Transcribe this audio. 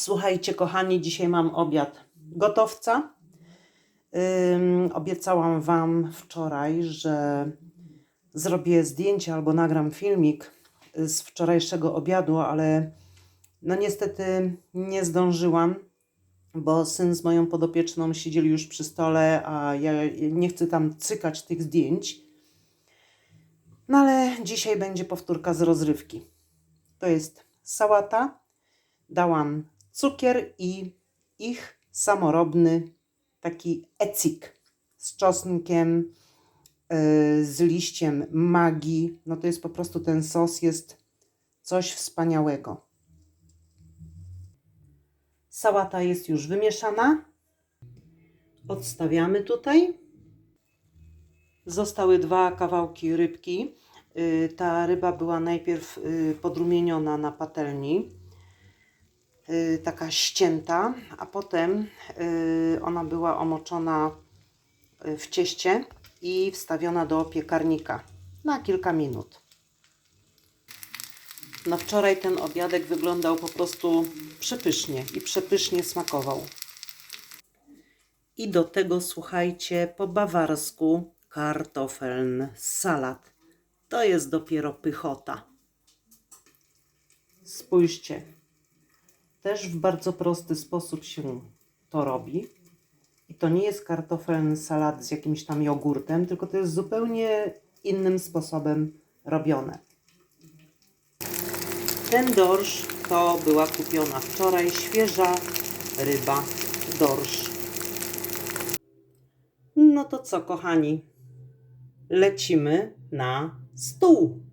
Słuchajcie, kochani, dzisiaj mam obiad gotowca. Ym, obiecałam Wam wczoraj, że zrobię zdjęcie albo nagram filmik z wczorajszego obiadu, ale no niestety nie zdążyłam, bo syn z moją podopieczną siedzieli już przy stole, a ja nie chcę tam cykać tych zdjęć. No ale dzisiaj będzie powtórka z rozrywki. To jest sałata, dałam cukier i ich samorobny taki ecik z czosnkiem, yy, z liściem magii. No to jest po prostu ten sos jest coś wspaniałego. Sałata jest już wymieszana. Odstawiamy tutaj. Zostały dwa kawałki rybki. Yy, Ta ryba była najpierw yy, podrumieniona na patelni, taka ścięta, a potem yy, ona była omoczona yy, w cieście i wstawiona do piekarnika na kilka minut. No wczoraj ten obiadek wyglądał po prostu przepysznie i przepysznie smakował. I do tego słuchajcie po bawarsku kartofeln salat. To jest dopiero pychota. Spójrzcie. Też w bardzo prosty sposób się to robi. I to nie jest kartofeln salat z jakimś tam jogurtem, tylko to jest zupełnie innym sposobem robione. Ten dorsz to była kupiona wczoraj świeża ryba dorsz. No to co, kochani? Lecimy na stół.